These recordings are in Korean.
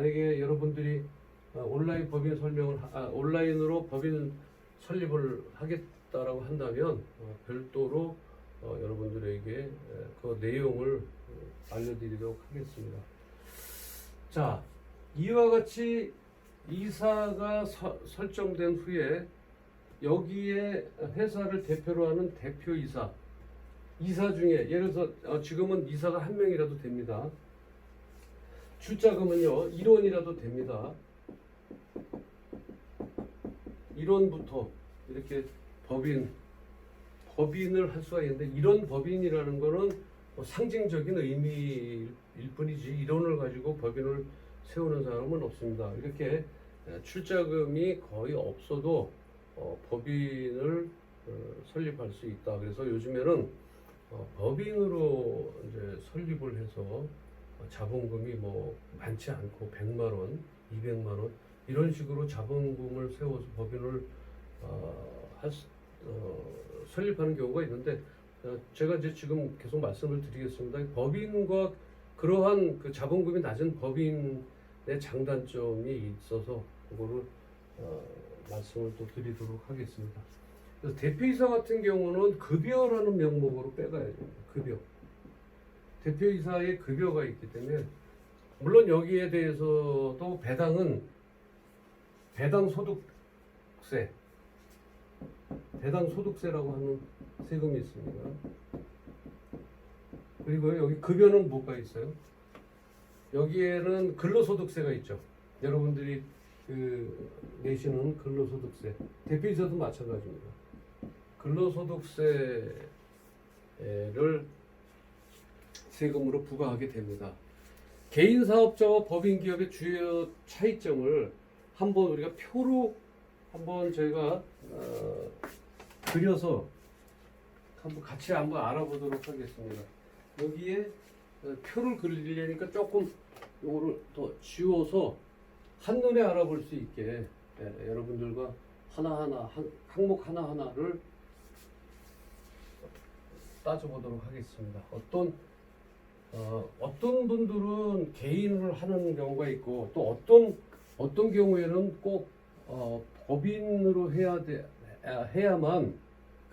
만약에 여러분들이 어, 온라인 법인 설명을 하- 아, 온라인으로 법인 설립을 하겠다라고 한다면 어, 별도로 어, 여러분들에게 에, 그 내용을 어, 알려드리도록 하겠습니다. 자, 이와 같이 이사가 서- 설정된 후에 여기에 회사를 대표로 하는 대표이사, 이사 중에 예를 들어서 어, 지금은 이사가 한 명이라도 됩니다. 출자금은요 1원이라도 됩니다. 1원부터 이렇게 법인 법인을 할 수가 있는데 이런 법인이라는 거는 뭐 상징적인 의미일 뿐이지 1원을 가지고 법인을 세우는 사람은 없습니다. 이렇게 에, 출자금이 거의 없어도 어, 법인을 어, 설립할 수 있다. 그래서 요즘에는 어, 법인으로 이제 설립을 해서 어, 자본금이 뭐 많지 않고 100만 원, 200만 원 이런 식으로 자본금을 세워서 법인을 어, 할 수- 어, 설립하는 경우가 있는데 어, 제가 이제 지금 계속 말씀을 드리겠습니다. 법인과 그러한 그 자본금이 낮은 법인의 장단점이 있어서 그거를 어, 말씀을 또 드리도록 하겠습니다. 그래서 대표이사 같은 경우는 급여라는 명목으로 빼가야 됩니다. 급여. 대표이사의 급여가 있기 때문에 물론 여기에 대해서도 배당은 배당 소득세 배당 소득세라고 하는 세금이 있습니다. 그리고 여기 급여는 뭐가 있어요? 여기에는 근로소득세가 있죠. 여러분들이 그 내시는 근로소득세 대표이사도 마찬가지입니다. 근로소득세를 세금으로 부과하게 됩니다. 개인 사업자와 법인 기업의 주요 차이점을 한번 우리가 표로 한번 저희가 어, 그려서 한번 같이 한번 알아보도록 하겠습니다. 여기에 어, 표를 그리려니까 조금 요거를 더 지워서 한눈에 알아볼 수 있게 예, 여러분들과 하나하나 한, 항목 하나하나를 따져보도록 하겠습니다. 어떤 어, 어떤 분들은 개인을 하는 경우가 있고 또 어떤 어떤 경우에는 꼭 어, 법인으로 해야 돼 아, 해야만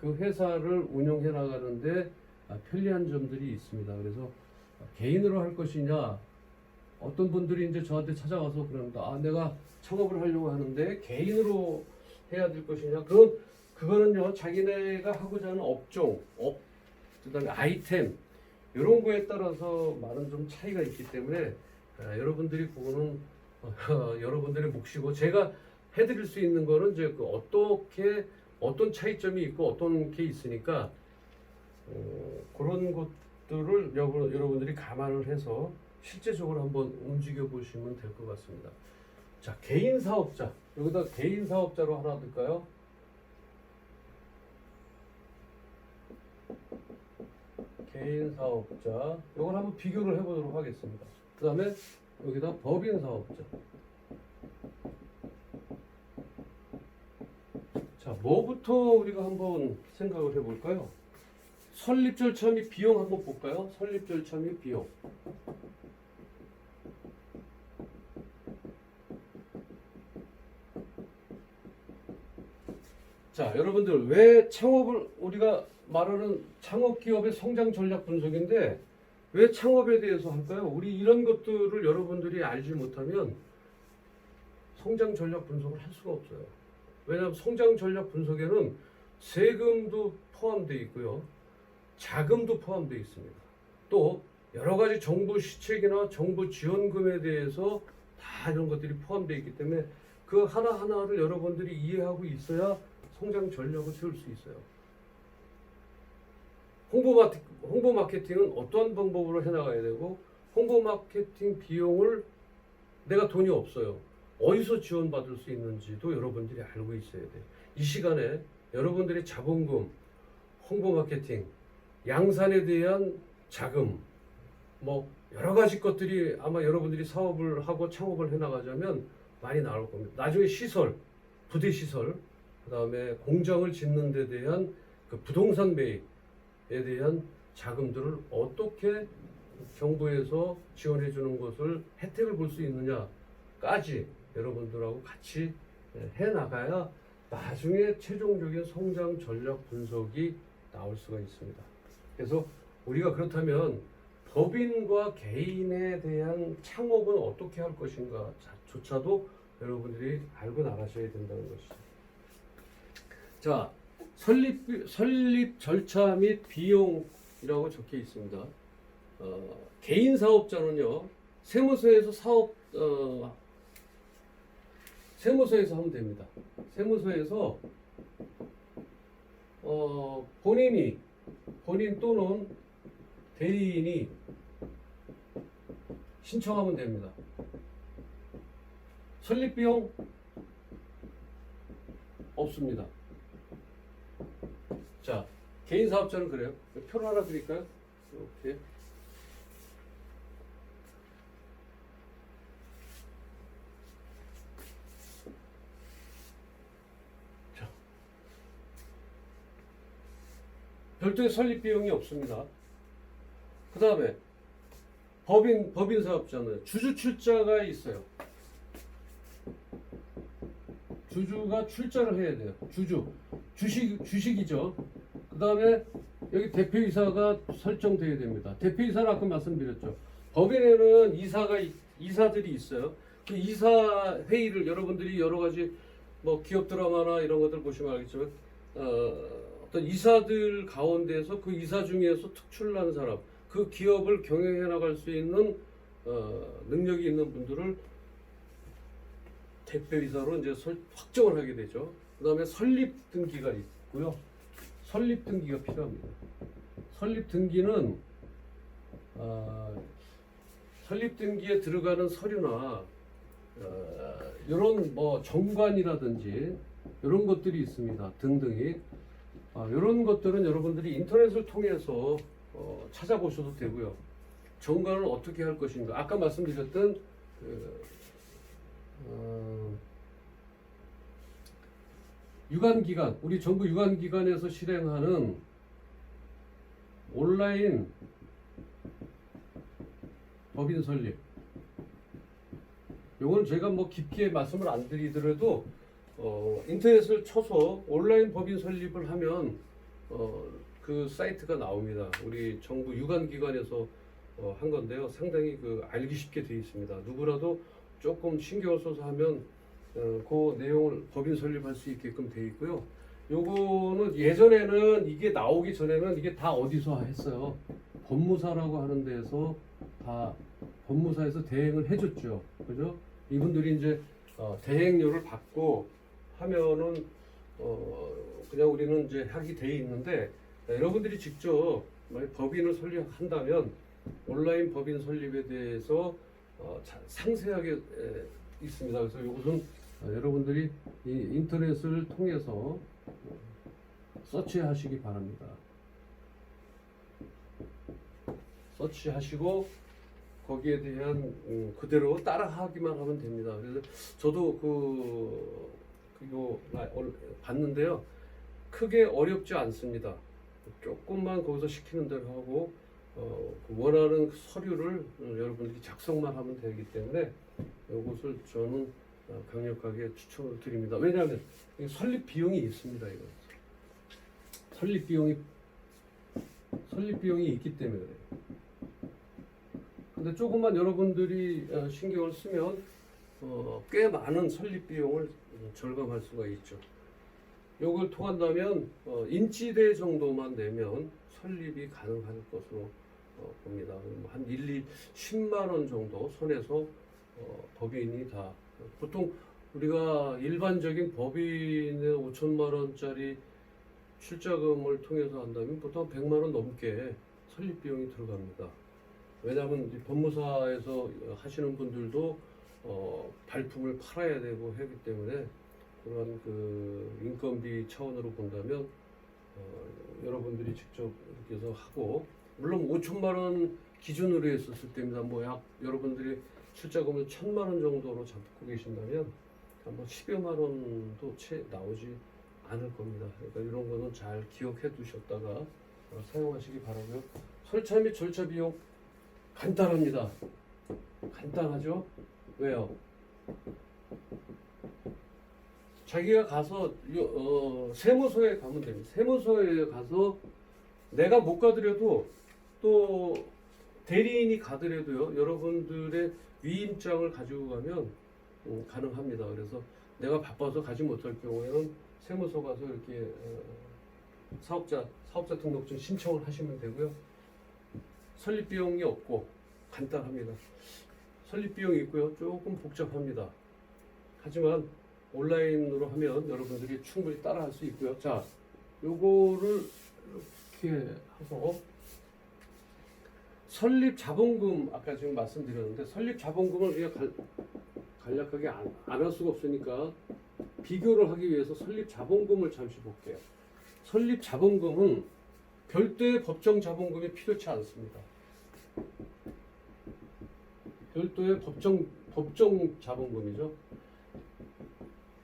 그 회사를 운영해 나가는데 아, 편리한 점들이 있습니다. 그래서 개인으로 할 것이냐 어떤 분들이 이제 저한테 찾아와서 그럽니다. 아 내가 창업을 하려고 하는데 개인으로 해야 될 것이냐 그건 그거는요 자기네가 하고자 하는 업종 업 그다음에 아이템 이런 거에 따라서 많은 좀 차이가 있기 때문에 아, 여러분들이 그거는 어, 여러분들의 몫이고 제가 해드릴 수 있는 거는 이제 그 어떻게 어떤 차이점이 있고 어떤 게 있으니까 어, 그런 것들을 여러, 여러분들이 감안을 해서 실제적으로 한번 움직여 보시면 될 것 같습니다. 자 개인 사업자 여기다 개인 사업자로 하나 둘까요? 개인 사업자 이걸 한번 비교를 해보도록 하겠습니다. 그 다음에 여기다 법인 사업자 자 뭐부터 우리가 한번 생각을 해볼까요? 설립 절차 및 비용 한번 볼까요? 설립 절차 및 비용 자, 여러분들 왜 창업을 우리가 말하는 창업 기업의 성장 전략 분석인데 왜 창업에 대해서 할까요? 우리 이런 것들을 여러분들이 알지 못하면 성장 전략 분석을 할 수가 없어요. 왜냐하면 성장 전략 분석에는 세금도 포함되어 있고요. 자금도 포함되어 있습니다. 또 여러 가지 정부 시책이나 정부 지원금에 대해서 다 이런 것들이 포함되어 있기 때문에 그 하나하나를 여러분들이 이해하고 있어야 성장 전략을 세울 수 있어요. 홍보 마케 홍보 마케팅은 어떠한 방법으로 해나가야 되고 홍보 마케팅 비용을 내가 돈이 없어요. 어디서 지원받을 수 있는지도 여러분들이 알고 있어야 돼요. 이 시간에 여러분들의 자본금, 홍보 마케팅, 양산에 대한 자금, 뭐 여러 가지 것들이 아마 여러분들이 사업을 하고 창업을 해나가자면 많이 나올 겁니다. 나중에 시설, 부대 시설, 그 다음에 공장을 짓는 데 대한 그 부동산 매입에 대한 자금들을 어떻게 정부에서 지원해 주는 것을 혜택을 볼 수 있느냐 것까지 여러분들하고 같이 예, 해 나가야 나중에 최종적인 성장 전략 분석이 나올 수가 있습니다. 그래서 우리가 그렇다면 법인과 개인에 대한 창업은 어떻게 할 것인가 조차도 여러분들이 알고 나가셔야 된다는 것이죠. 자, 설립 설립 절차 및 비용이라고 적혀 있습니다. 어, 개인 사업자는요 세무서에서 사업 어, 세무서에서 하면 됩니다. 세무서에서 어, 본인이 본인 또는 대리인이 신청하면 됩니다. 설립 비용 없습니다. 자, 개인 사업자는 그래요. 표를 하나 드릴까요? 이렇게. 자. 별도의 설립 비용이 없습니다. 그 다음에 법인 법인 사업자는 주주 출자가 있어요. 주주가 출자를 해야 돼요. 주주 주식 주식이죠. 그 다음에 여기 대표이사가 설정돼야 됩니다. 대표이사는 아까 말씀드렸죠. 법인에는 이사가 있- 이사들이 있어요. 그 이사 회의를 여러분들이 여러 가지 뭐 기업 드라마나 이런 것들 보시면 알겠지만 어, 어떤 이사들 가운데서 그 이사 중에서 특출난 사람, 그 기업을 경영해 나갈 수 있는 어, 능력이 있는 분들을 대표이사로 이제 설- 확정을 하게 되죠. 그 다음에 설립 등기가 있고요. 설립 등기가 필요합니다. 설립 등기는 어, 설립 등기에 들어가는 서류나 어, 이런 뭐 정관이라든지 이런 것들이 있습니다. 등등이 아, 이런 것들은 여러분들이 인터넷을 통해서 어, 찾아보셔도 되고요. 정관을 어떻게 할 것인가 아까 말씀드렸던 그, 어, 유관기관 우리 정부 유관기관에서 실행하는 온라인 법인 설립 요건 제가 뭐 깊게 말씀을 안 드리더라도 어, 인터넷을 쳐서 온라인 법인 설립을 하면 어, 그 사이트가 나옵니다. 우리 정부 유관기관에서 어, 한 건데요. 상당히 그 알기 쉽게 되어 있습니다. 누구라도 조금 신경을 써서 하면 어, 그 내용을 법인 설립할 수 있게끔 되어 있고요. 요거는 예전에는 이게 나오기 전에는 이게 다 어디서 했어요. 법무사라고 하는 데서 다 법무사에서 대행을 해줬죠. 그죠? 이분들이 이제 어, 대행료를 받고 하면은 어, 그냥 우리는 이제 하게 돼 있는데 여러분들이 직접 법인을 설립한다면 온라인 법인 설립에 대해서 어, 자- 상세하게 에, 있습니다. 그래서 이것은 어, 여러분들이 이 인터넷을 통해서 어, 서치하시기 바랍니다. 서치하시고 거기에 대한 음, 그대로 따라하기만 하면 됩니다. 그래서 저도 그 그거 아, 어, 봤는데요. 크게 어렵지 않습니다. 조금만 거기서 시키는 대로 하고 어, 그 원하는 그 서류를 어, 여러분들이 작성만 하면 되기 때문에 이것을 저는 어, 강력하게 추천을 드립니다. 왜냐하면 이 설립 비용이 있습니다. 이거 설립 비용이 설립 비용이 있기 때문에 그래요. 근데 조금만 여러분들이 어, 신경을 쓰면 어, 꽤 많은 설립 비용을 어, 절감할 수가 있죠. 요걸 통한다면 어, 인지대 정도만 내면 설립이 가능할 것으로 어, 봅니다. 뭐한 1, 2, 10만 원 정도 선에서 어, 법인이 다 보통 우리가 일반적인 법인의 5천만 원짜리 출자금을 통해서 한다면 보통 100만 원 넘게 설립 비용이 들어갑니다. 왜냐하면 법무사에서 하시는 분들도 어, 발품을 팔아야 되고 하기 때문에 그런 그 인건비 차원으로 본다면 어, 여러분들이 직접 이렇게 해서 하고 물론 5천만 원 기준으로 했었을 때입니다. 뭐 약 여러분들이 출자금을 천만 원 정도로 잡고 계신다면 아마 10여만 원도 채 나오지 않을 겁니다. 그러니까 이런 거는 잘 기억해 두셨다가 어, 사용하시기 바라고요. 설치 및 절차 비용 간단합니다. 간단하죠? 왜요? 자기가 가서 요- 어, 세무서에 가면 됩니다. 세무서에 가서 내가 못 가더라도 또 대리인이 가더라도요. 여러분들의 위임장을 가지고 가면 음, 가능합니다. 그래서 내가 바빠서 가지 못할 경우에는 세무서 가서 이렇게 어, 사업자 사업자 등록증 신청을 하시면 되고요. 설립 비용이 없고 간단합니다. 설립 비용이 있고요. 조금 복잡합니다. 하지만 온라인으로 하면 여러분들이 충분히 따라할 수 있고요. 자, 요거를 이렇게 하고 설립 자본금 아까 지금 말씀드렸는데 설립 자본금을 우리가 갈, 간략하게 안, 안할 수가 없으니까 비교를 하기 위해서 설립 자본금을 잠시 볼게요. 설립 자본금은 별도의 법정 자본금이 필요치 않습니다. 별도의 법정 법정 자본금이죠.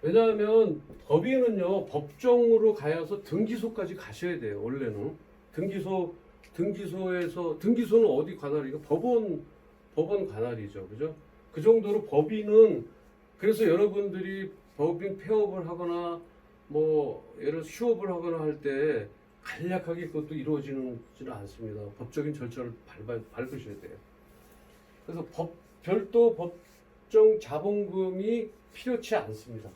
왜냐하면 법인은요 법정으로 가야서 등기소까지 가셔야 돼요. 원래는 등기소 등기소에서 등기소는 어디 관할이고 법원 법원 관할이죠, 그죠? 그 정도로 법인은 그래서 여러분들이 법인 폐업을 하거나 뭐 예를 휴업을 하거나 할 때 간략하게 그것도 이루어지지는 않습니다. 법적인 절차를 밟아, 밟으셔야 돼요. 그래서 법 별도 법정 자본금이 필요치 않습니다.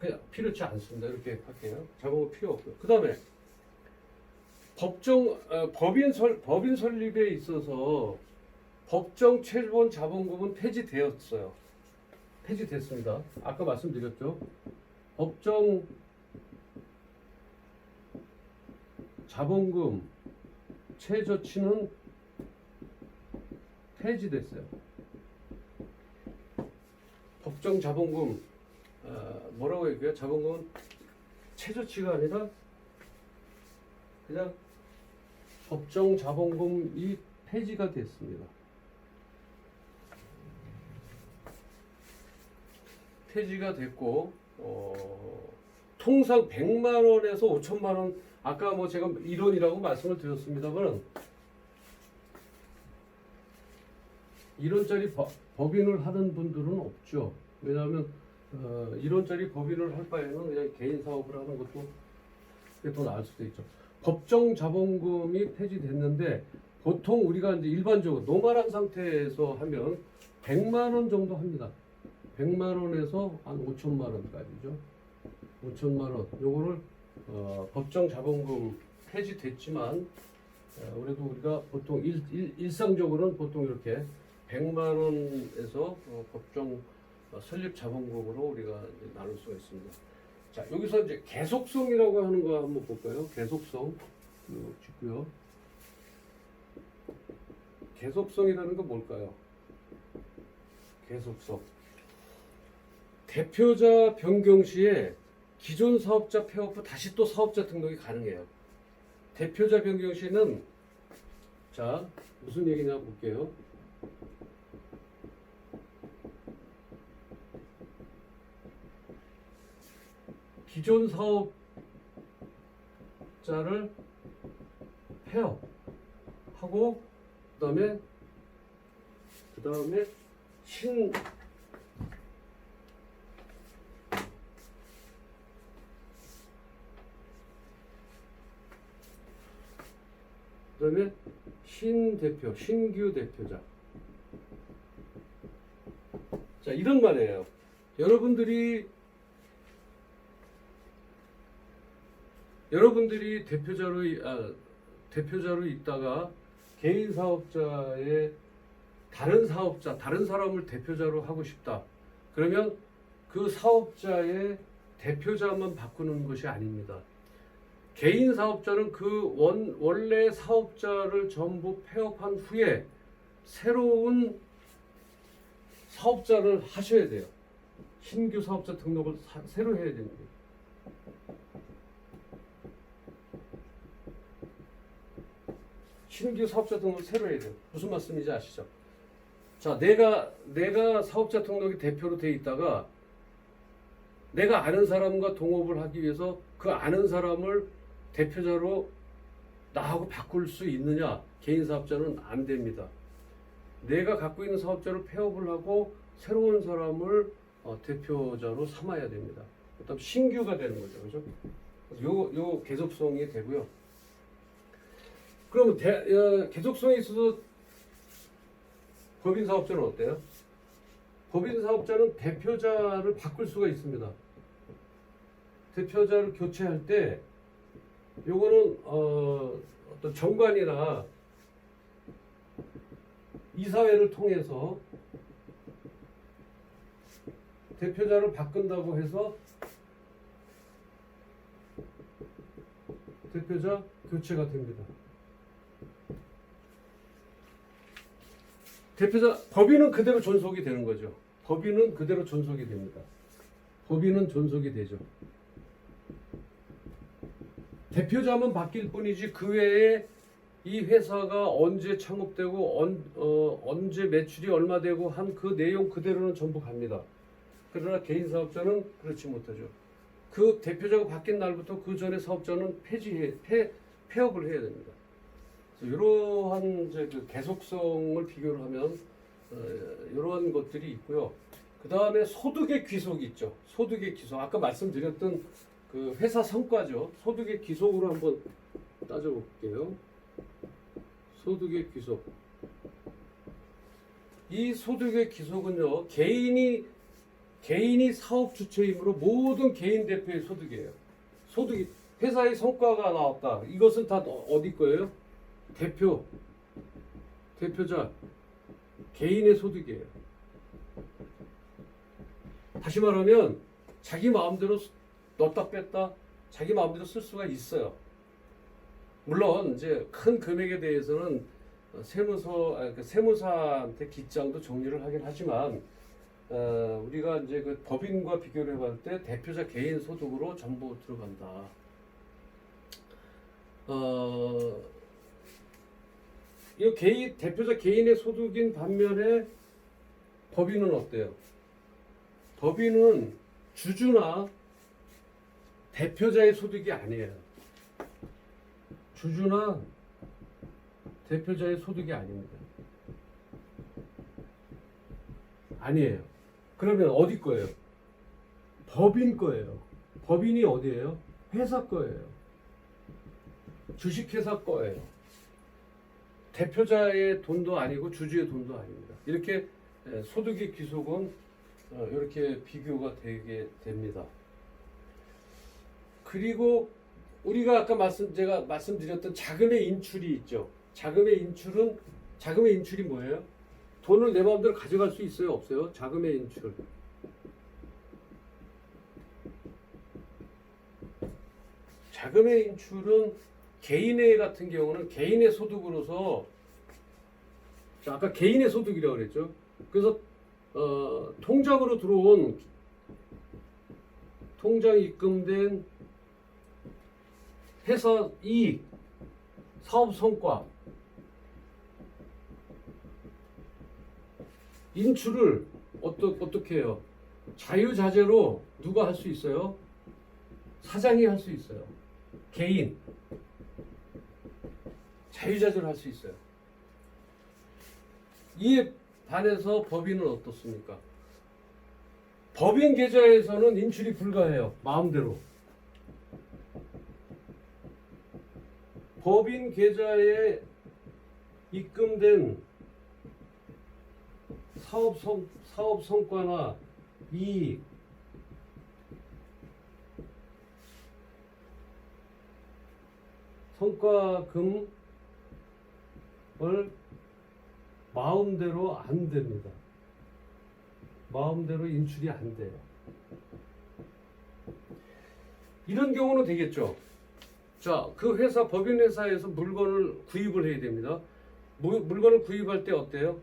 그냥 필요치 않습니다. 이렇게 할게요. 자본금 필요 없고요. 그 다음에 법정 어, 법인 설 법인 설립에 있어서 법정 채권 자본금은 폐지되었어요. 폐지됐습니다. 아까 말씀드렸죠. 법정 자본금 최저치는 폐지됐어요. 법정 자본금 어, 뭐라고 얘기해요? 자본금은 최저치가 아니라 그냥 법정 자본금이 폐지가 됐습니다. 폐지가 됐고 어, 통상 100만 원에서 5천만 원 아까 뭐 제가 1원이라고 말씀을 드렸습니다만 1원짜리 법인을 하는 분들은 없죠. 왜냐하면 어, 1원짜리 법인을 할 바에는 그냥 개인 사업을 하는 것도 그게 더 나을 수도 있죠. 법정 자본금이 폐지됐는데 보통 우리가 이제 일반적으로 노말한 상태에서 하면 100만 원 정도 합니다. 100만 원에서 한 5천만 원까지죠. 5천만 원. 요거를 어, 법정 자본금 폐지됐지만 어, 그래도 우리가 보통 일, 일, 일상적으로는 보통 이렇게 100만 원에서 어, 법정 어, 설립 자본금으로 우리가 나눌 수가 있습니다. 자 여기서 이제 계속성이라고 하는 거 한번 볼까요? 계속성 쭉 찍고요. 계속성이라는 건 뭘까요? 계속성. 대표자 변경 시에 기존 사업자 폐업 후 다시 또 사업자 등록이 가능해요. 대표자 변경 시에는 자 무슨 얘기냐 볼게요. 기존 사업자를 폐업하고 그다음에 그다음에 신 그다음에 신 대표, 신규 대표자. 자 이런 말이에요. 여러분들이 여러분들이 대표자로 이- 아, 대표자로 있다가 개인 사업자의 다른 사업자, 다른 사람을 대표자로 하고 싶다. 그러면 그 사업자의 대표자만 바꾸는 것이 아닙니다. 개인 사업자는 그 원, 원래 사업자를 전부 폐업한 후에 새로운 사업자를 하셔야 돼요. 신규 사업자 등록을 사- 새로 해야 됩니다. 신규 사업자 등록을 새로 해야 돼요. 무슨 말씀인지 아시죠? 자, 내가 내가 사업자 등록이 대표로 돼 있다가 내가 아는 사람과 동업을 하기 위해서 그 아는 사람을 대표자로 나하고 바꿀 수 있느냐? 개인 사업자는 안 됩니다. 내가 갖고 있는 사업자를 폐업을 하고 새로운 사람을 어, 대표자로 삼아야 됩니다. 그다음 신규가 되는 거죠, 그죠? 요, 요 계속성이 되고요. 그러면 대, 어, 계속성에 있어서 법인 사업자는 어때요? 법인 사업자는 대표자를 바꿀 수가 있습니다. 대표자를 교체할 때 요거는 어, 어떤 정관이나 이사회를 통해서 대표자를 바꾼다고 해서 대표자 교체가 됩니다. 대표자 법인은 그대로 존속이 되는 거죠. 법인은 그대로 존속이 됩니다. 법인은 존속이 되죠. 대표자만 바뀔 뿐이지 그 외에 이 회사가 언제 창업되고 언, 어, 언제 매출이 얼마 되고 한 그 내용 그대로는 전부 갑니다. 그러나 개인 사업자는 그렇지 못하죠. 그 대표자가 바뀐 날부터 그 전에 사업자는 폐지해 폐 폐업을 해야 됩니다. 이러한 이제 그 계속성을 비교를 하면 어, 이러한 것들이 있고요. 그 다음에 소득의 귀속이 있죠. 소득의 귀속. 아까 말씀드렸던 그 회사 성과죠. 소득의 귀속으로 한번 따져볼게요. 소득의 귀속. 이 소득의 귀속은요, 개인이 개인이 사업 주체이므로 모든 개인 대표의 소득이에요. 소득이 회사의 성과가 나왔다. 이것은 다 어디 거예요? 대표, 대표자, 개인의 소득이에요. 다시 말하면 자기 마음대로 넣었다 뺐다 자기 마음대로 쓸 수가 있어요. 물론 이제 큰 금액에 대해서는 세무서 아, 그 세무사한테 기장도 정리를 하긴 하지만 어, 우리가 이제 그 법인과 비교를 해볼 때 대표자 개인 소득으로 전부 들어간다. 어, 이 개인 대표자 개인의 소득인 반면에 법인은 어때요? 법인은 주주나 대표자의 소득이 아니에요. 주주나 대표자의 소득이 아닙니다. 아니에요. 그러면 어디 거예요? 법인 거예요. 법인이 어디예요? 회사 거예요. 주식회사 거예요. 대표자의 돈도 아니고 주주의 돈도 아닙니다. 이렇게 예, 소득의 귀속은 어, 이렇게 비교가 되게 됩니다. 그리고 우리가 아까 말씀 제가 말씀드렸던 자금의 인출이 있죠. 자금의 인출은 자금의 인출이 뭐예요? 돈을 내 마음대로 가져갈 수 있어요, 없어요? 자금의 인출. 자금의 인출은 개인의 같은 경우는 개인의 소득으로서 자, 아까 개인의 소득이라고 그랬죠. 그래서 어, 통장으로 들어온 통장 입금된 회사 이익, 사업 성과, 인출을 어떠, 어떻게 해요? 자유자재로 누가 할 수 있어요? 사장이 할 수 있어요. 개인. 자유자재로 할 수 있어요. 이에 반해서 법인은 어떻습니까? 법인 계좌에서는 인출이 불가해요. 마음대로. 법인 계좌에 입금된 사업 성 사업 성과나 이익 성과금 을 마음대로 안 됩니다. 마음대로 인출이 안 돼요. 이런 경우는 되겠죠. 자, 그 회사 법인 회사에서 물건을 구입을 해야 됩니다. 무- 물건을 구입할 때 어때요?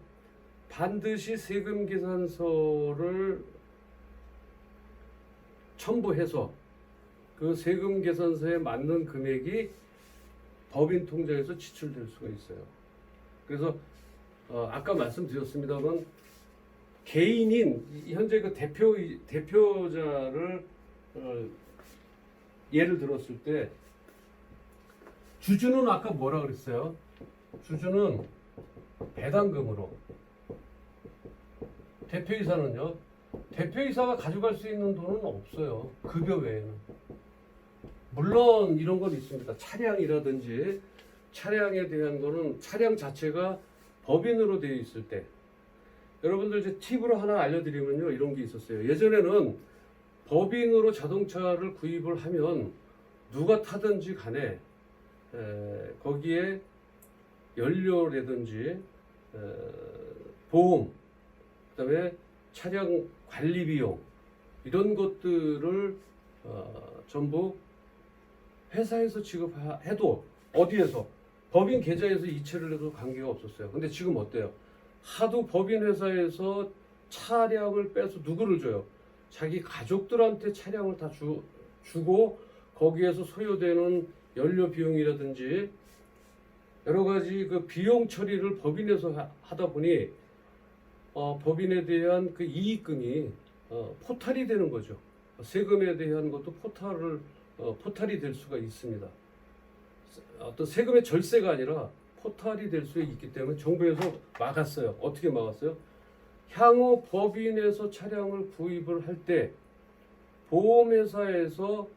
반드시 세금 계산서를 첨부해서 그 세금 계산서에 맞는 금액이 법인 통장에서 지출될 수가 있어요. 그래서 어, 아까 말씀드렸습니다만 개인인 이- 현재 그 대표 대표자를 어, 예를 들었을 때 주주는 아까 뭐라 그랬어요? 주주는 배당금으로 대표이사는요. 대표이사가 가져갈 수 있는 돈은 없어요. 급여 외에는. 물론 이런 건 있습니다. 차량이라든지 차량에 대한 거는 차량 자체가 법인으로 되어 있을 때 여러분들 이제 팁으로 하나 알려드리면요 이런 게 있었어요. 예전에는 법인으로 자동차를 구입을 하면 누가 타든지 간에 에, 거기에 연료라든지 에, 보험 그다음에 차량 관리 비용 이런 것들을 어, 전부 회사에서 지급해도 어디에서 법인 계좌에서 이체를 해도 관계가 없었어요. 근데 지금 어때요? 하도 법인 회사에서 차량을 빼서 누구를 줘요? 자기 가족들한테 차량을 다 주, 주고 거기에서 소요되는 연료 비용이라든지 여러 가지 그 비용 처리를 법인에서 하- 하다 보니 어, 법인에 대한 그 이익금이 어, 포탈이 되는 거죠. 세금에 대한 것도 포탈을 어, 포탈이 될 수가 있습니다. 어떤 세금의 절세가 아니라 포탈이 될 수 있기 때문에 정부에서 막았어요. 어떻게 막았어요? 향후 법인에서 차량을 구입을 할 때 보험회사에서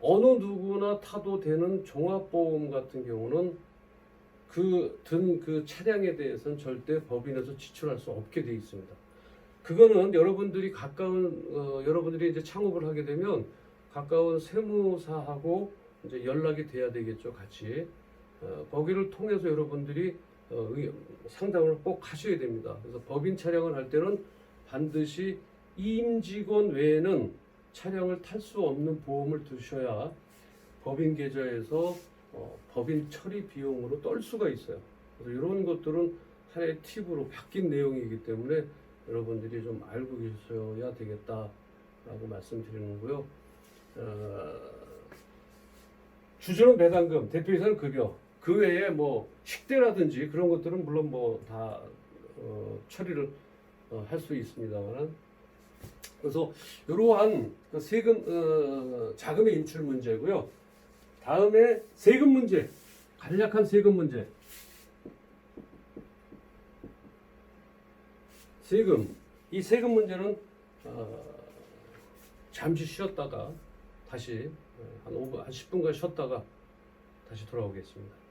어느 누구나 타도 되는 종합보험 같은 경우는 그든그 차량에 대해서는 절대 법인에서 지출할 수 없게 되어 있습니다. 그거는 여러분들이 가까운 어, 여러분들이 이제 창업을 하게 되면 가까운 세무사하고 이제 연락이 돼야 되겠죠, 같이. 어, 거기를 통해서 여러분들이 어, 의- 상담을 꼭 하셔야 됩니다. 그래서 법인 차량을 할 때는 반드시 임직원 외에는 차량을 탈 수 없는 보험을 드셔야 법인 계좌에서 어, 법인 처리 비용으로 떨 수가 있어요. 그래서 이런 것들은 하나의 팁으로 바뀐 내용이기 때문에 여러분들이 좀 알고 계셔야 되겠다라고 말씀드리는 거고요. 어, 주주는 배당금, 대표이사는 급여. 그 외에 뭐 식대라든지 그런 것들은 물론 뭐다 어, 처리를 할수 있습니다만 그래서 이러한 그 세금 어, 자금의 인출 문제고요. 다음에 세금 문제, 간략한 세금 문제. 세금 이 세금 문제는 어, 잠시 쉬었다가 다시 어, 한 5분, 한 10분간 쉬었다가 다시 돌아오겠습니다.